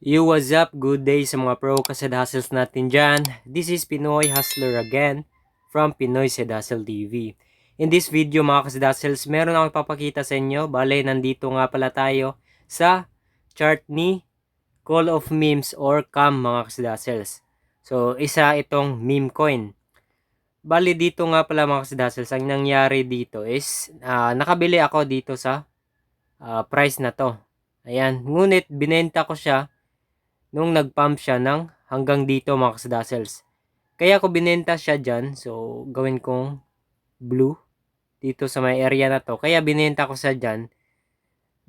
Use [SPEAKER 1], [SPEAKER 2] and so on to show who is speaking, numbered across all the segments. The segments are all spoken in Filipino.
[SPEAKER 1] Yo, what's up? Good day sa mga pro kased hustles natin dyan. This is Pinoy Hustler again from Pinoy Sed Hustle TV. In this video mga kased hustles, meron akong ipapakita sa inyo. Bale, nandito nga pala tayo sa chart ni Call of Memes or CAM mga kased hustles. So, isa itong meme coin. Bali, dito nga pala mga kased hustles, ang nangyari dito is ah, nakabili ako dito sa ah, price na to. Ayan, ngunit binenta ko siya nung nag-pump siya ng hanggang dito mga kasadasels. Kaya ko binenta siya dyan. So, gawin kong blue dito sa may area na to. Kaya binenta ko siya dyan.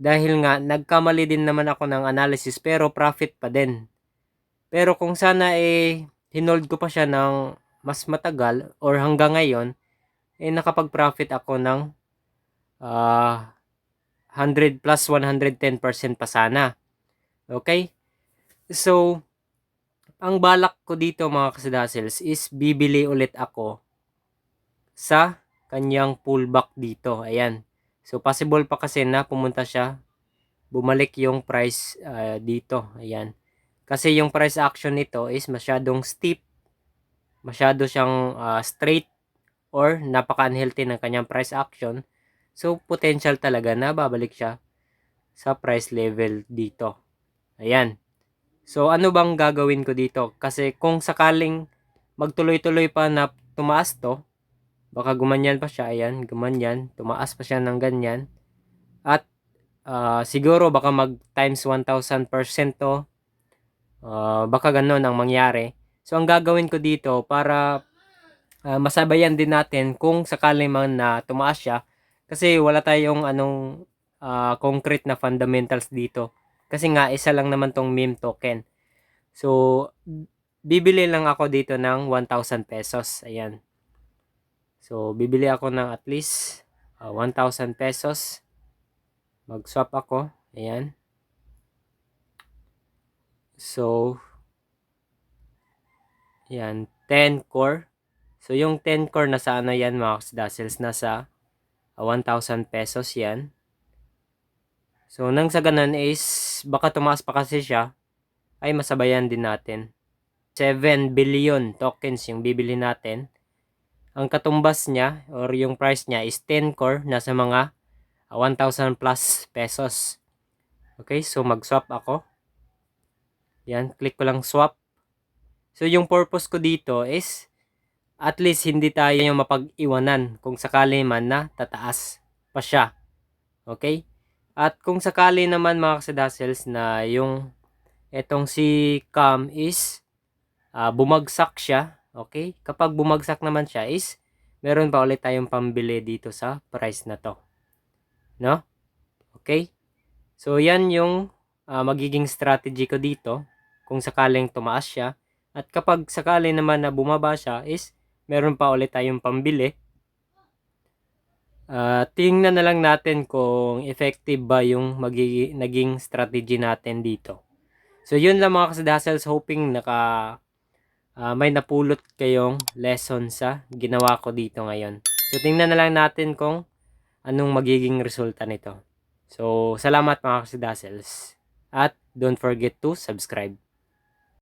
[SPEAKER 1] Dahil nga, nagkamali din naman ako ng analysis pero profit pa din. Pero kung sana eh, hinold ko pa siya ng mas matagal or hanggang ngayon, eh nakapag-profit ako ng ah 100 plus 110% pa sana. Okay? So, ang balak ko dito mga kasadasels is bibili ulit ako sa kanyang pullback dito. Ayan. So, possible pa kasi na pumunta siya, bumalik yung price ah, dito. Ayan. Kasi yung price action nito is masyadong steep, masyado siyang ah, straight or napaka-unhealthy ng kanyang price action. So, potential talaga na babalik siya sa price level dito. Ayan. So, ano bang gagawin ko dito? Kasi kung sakaling magtuloy-tuloy pa na tumaas to, baka gumanyan pa siya. Ayan, gumanyan. Tumaas pa siya ng ganyan. At ah, siguro baka mag times 1,000% to. Ah, baka ganun ang mangyari. So, ang gagawin ko dito para ah, masabayan din natin kung sakaling man na tumaas siya. Kasi wala tayong anong ah, concrete na fundamentals dito. Kasi nga, isa lang naman tong meme token. So, bibili lang ako dito ng 1,000 pesos. Ayan. So, bibili ako ng at least ah, 1,000 pesos. Mag-swap ako. Ayan. So, yan, 10 core. So, yung 10 core nasa ano yan mga kasdasels, nasa ah, 1,000 pesos yan. So, nang sa ganun is, baka tumaas pa kasi siya, ay masabayan din natin. 7 billion tokens yung bibili natin. Ang katumbas niya, or yung price niya is 10 core, nasa mga ah, 1,000 plus pesos. Okay, so mag-swap ako. Yan, click ko lang swap. So, yung purpose ko dito is, at least hindi tayo yung mapag-iwanan kung sakali man na tataas pa siya. Okay? At kung sakali naman mga kasadasels na yung etong si Cam is ah, bumagsak siya, okay? Kapag bumagsak naman siya is meron pa ulit tayong pambili dito sa price na to. No? Okay? So yan yung ah, magiging strategy ko dito kung sakaling tumaas siya. At kapag sakali naman na bumaba siya is meron pa ulit tayong pambili Ah, tingnan na lang natin kung effective ba yung magiging naging strategy natin dito. So yun lang mga kasadasels hoping naka ah, may napulot kayong lesson sa ginawa ko dito ngayon. So tingnan na lang natin kung anong magiging resulta nito. So salamat mga kasadasels at don't forget to subscribe.